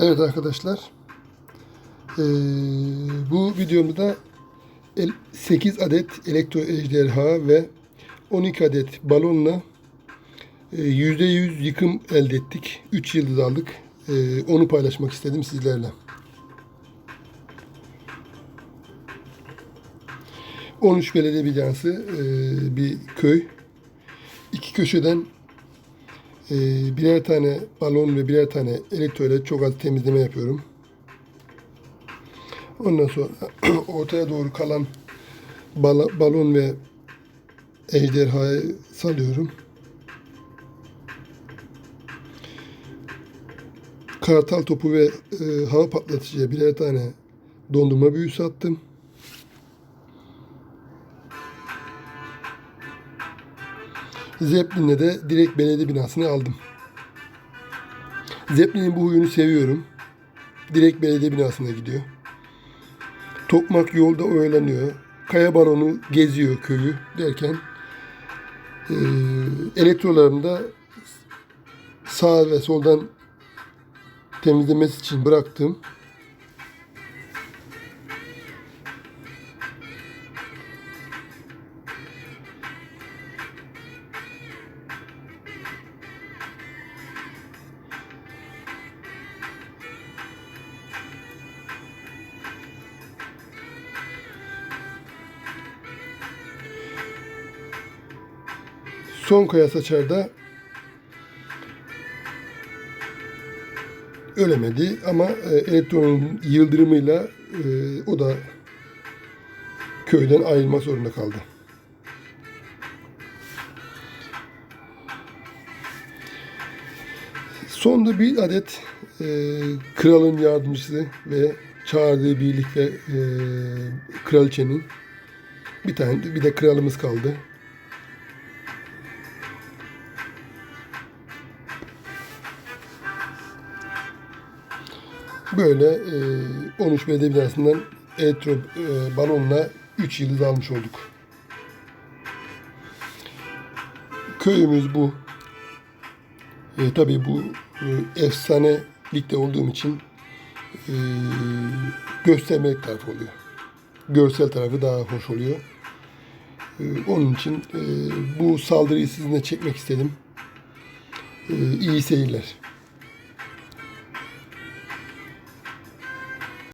Evet arkadaşlar. Ee, bu videomuzda el- 8 adet elektro ejderha ve 12 adet balonla e, %100 yıkım elde ettik. 3 yıldız aldık. Ee, onu paylaşmak istedim sizlerle. 13 belediye binası e, bir köy. İki köşeden e, birer tane balon ve birer tane elektro ile çok az temizleme yapıyorum. Ondan sonra ortaya doğru kalan balon ve ejderhayı salıyorum. Kartal topu ve e, hava patlatıcıya birer tane dondurma büyüsü attım. Zeppelin'le de direkt belediye binasını aldım. Zeppelin'in bu huyunu seviyorum. Direkt belediye binasına gidiyor. Tokmak yolda oyalanıyor. Kaya balonu geziyor köyü derken e, elektrolarını da sağ ve soldan temizlemesi için bıraktım. Son kaya saçarda ölemedi ama elektronun yıldırımıyla e, o da köyden ayrılmak zorunda kaldı. Sonda bir adet e, kralın yardımcısı ve çağırdığı birlik ve e, kraliçenin bir tane bir de kralımız kaldı. Böyle e, 13 belediye binasından elektro e, balonla 3 yıldız almış olduk. Köyümüz bu. E, tabii bu e, efsane ligde olduğum için e, göstermelik tarafı oluyor. Görsel tarafı daha hoş oluyor. E, onun için e, bu saldırıyı sizinle çekmek istedim. E, iyi seyirler.